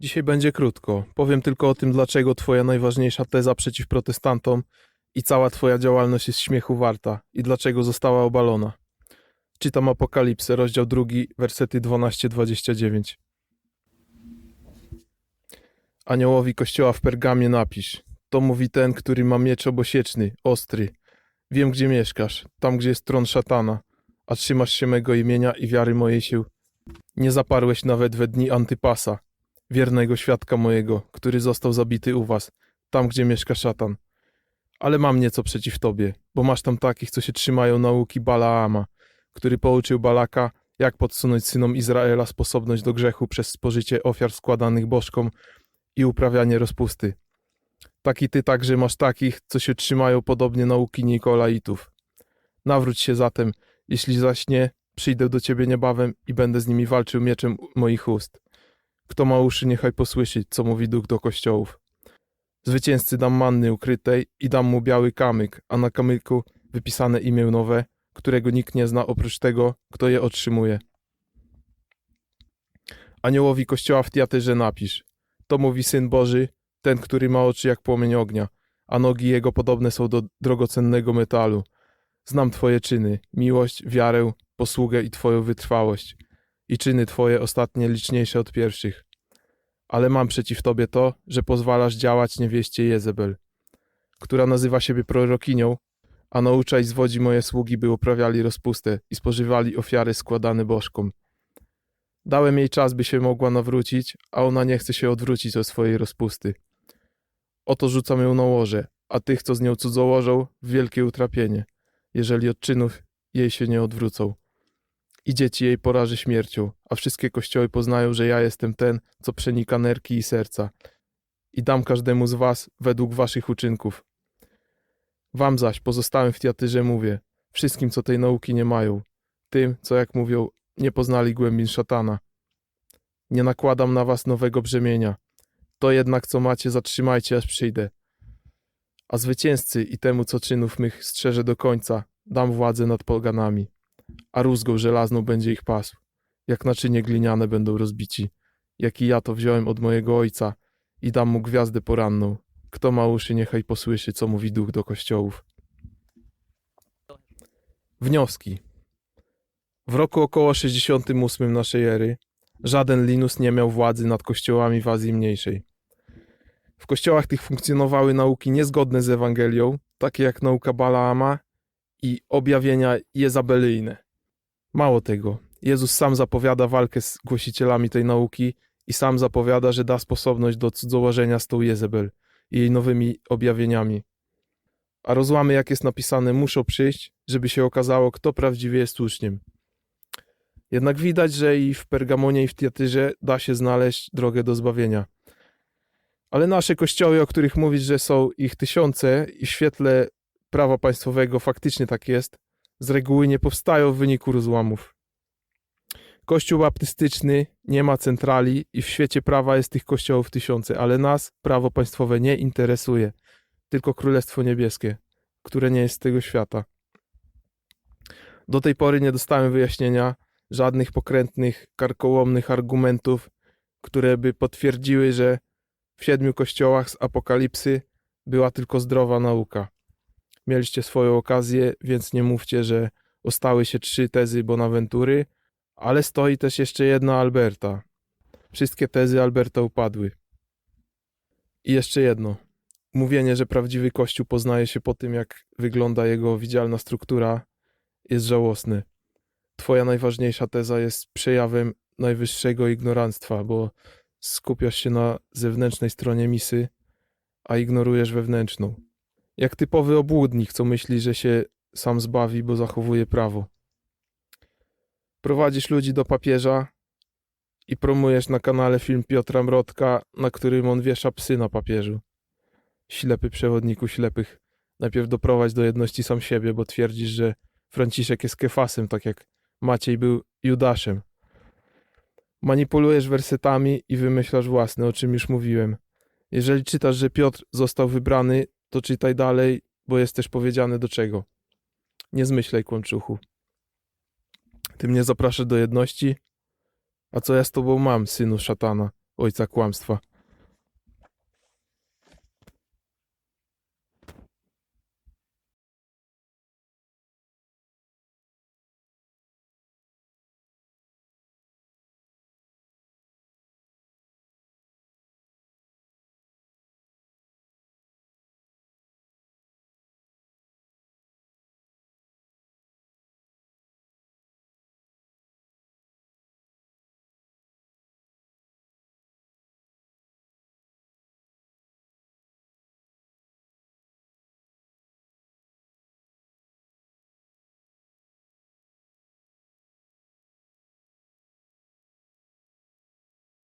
Dzisiaj będzie krótko. Powiem tylko o tym, dlaczego twoja najważniejsza teza przeciw protestantom i cała twoja działalność jest śmiechu warta i dlaczego została obalona. Czytam Apokalipsę, rozdział drugi, wersety 12-29. Aniołowi kościoła w Pergamie napisz. To mówi ten, który ma miecz obosieczny, ostry. Wiem, gdzie mieszkasz, tam, gdzie jest tron szatana, a trzymasz się mego imienia i wiary mojej się. Nie zaparłeś nawet we dni Antypasa, wiernego świadka mojego, który został zabity u was, tam, gdzie mieszka szatan. Ale mam nieco przeciw tobie, bo masz tam takich, co się trzymają nauki Balaama, który pouczył Balaka, jak podsunąć synom Izraela sposobność do grzechu przez spożycie ofiar składanych bożkom i uprawianie rozpusty. Taki ty także masz takich, co się trzymają podobnie nauki Nikolaitów. Nawróć się zatem, jeśli zaś nie, przyjdę do ciebie niebawem i będę z nimi walczył mieczem moich ust. Kto ma uszy, niechaj posłyszy, co mówi duch do kościołów. Zwycięzcy dam manny ukrytej i dam mu biały kamyk, a na kamyku wypisane imię nowe, którego nikt nie zna oprócz tego, kto je otrzymuje. Aniołowi kościoła w Tiatyrze napisz. To mówi Syn Boży, ten, który ma oczy jak płomień ognia, a nogi jego podobne są do drogocennego metalu. Znam twoje czyny, miłość, wiarę, posługę i twoją wytrwałość i czyny twoje ostatnie liczniejsze od pierwszych. Ale mam przeciw tobie to, że pozwalasz działać niewieście Jezebel, która nazywa siebie prorokinią, a naucza i zwodzi moje sługi, by uprawiali rozpustę i spożywali ofiary składane bożkom. Dałem jej czas, by się mogła nawrócić, a ona nie chce się odwrócić od swojej rozpusty. Oto rzucam ją na łoże, a tych, co z nią cudzołożą, w wielkie utrapienie, jeżeli od czynów jej się nie odwrócą i dzieci jej poraży śmiercią, a wszystkie kościoły poznają, że ja jestem ten, co przenika nerki i serca. I dam każdemu z was według waszych uczynków. Wam zaś, pozostałym w Tiatyrze mówię, wszystkim, co tej nauki nie mają, tym, co jak mówią, nie poznali głębin szatana. Nie nakładam na was nowego brzemienia. To jednak, co macie, zatrzymajcie, aż przyjdę. A zwycięzcy i temu, co czynów mych strzeże do końca, dam władzę nad poganami a rózgą żelazną będzie ich pasł. Jak naczynie gliniane będą rozbici. Jak i ja to wziąłem od mojego ojca i dam mu gwiazdę poranną. Kto ma uszy, niechaj posłyszy, co mówi duch do kościołów. Wnioski. W roku około 68 naszej ery żaden Linus nie miał władzy nad kościołami w Azji Mniejszej. W kościołach tych funkcjonowały nauki niezgodne z Ewangelią, takie jak nauka Balaama i objawienia jezabelyjne. Mało tego, Jezus sam zapowiada walkę z głosicielami tej nauki i sam zapowiada, że da sposobność do cudzołożenia z tą Jezebel i jej nowymi objawieniami. A rozłamy, jak jest napisane, muszą przyjść, żeby się okazało, kto prawdziwie jest uczniem. Jednak widać, że i w Pergamonie, i w Tiatyrze da się znaleźć drogę do zbawienia. Ale nasze kościoły, o których mówić, że są ich tysiące i w świetle prawa państwowego faktycznie tak jest, z reguły nie powstają w wyniku rozłamów. Kościół baptystyczny nie ma centrali i w świecie prawa jest tych kościołów tysiące, ale nas prawo państwowe nie interesuje, tylko Królestwo Niebieskie, które nie jest z tego świata. Do tej pory nie dostałem wyjaśnienia żadnych pokrętnych, karkołomnych argumentów, które by potwierdziły, że w siedmiu kościołach z Apokalipsy była tylko zdrowa nauka. Mieliście swoją okazję, więc nie mówcie, że ostały się trzy tezy Bonaventury, ale stoi też jeszcze jedna Alberta. Wszystkie tezy Alberta upadły. I jeszcze jedno. Mówienie, że prawdziwy Kościół poznaje się po tym, jak wygląda jego widzialna struktura, jest żałosne. Twoja najważniejsza teza jest przejawem najwyższego ignoranstwa, bo skupiasz się na zewnętrznej stronie misy, a ignorujesz wewnętrzną. Jak typowy obłudnik, co myśli, że się sam zbawi, bo zachowuje prawo. Prowadzisz ludzi do papieża i promujesz na kanale film Piotra Mrotka, na którym on wiesza psy na papieżu. Ślepy przewodniku ślepych. Najpierw doprowadź do jedności sam siebie, bo twierdzisz, że Franciszek jest kefasem, tak jak Maciej był Judaszem. Manipulujesz wersetami i wymyślasz własne, o czym już mówiłem. Jeżeli czytasz, że Piotr został wybrany, to czytaj dalej, bo jest też powiedziane do czego. Nie zmyślaj kłamczuchu. Ty mnie zapraszasz do jedności? A co ja z tobą mam, synu szatana? ojca kłamstwa.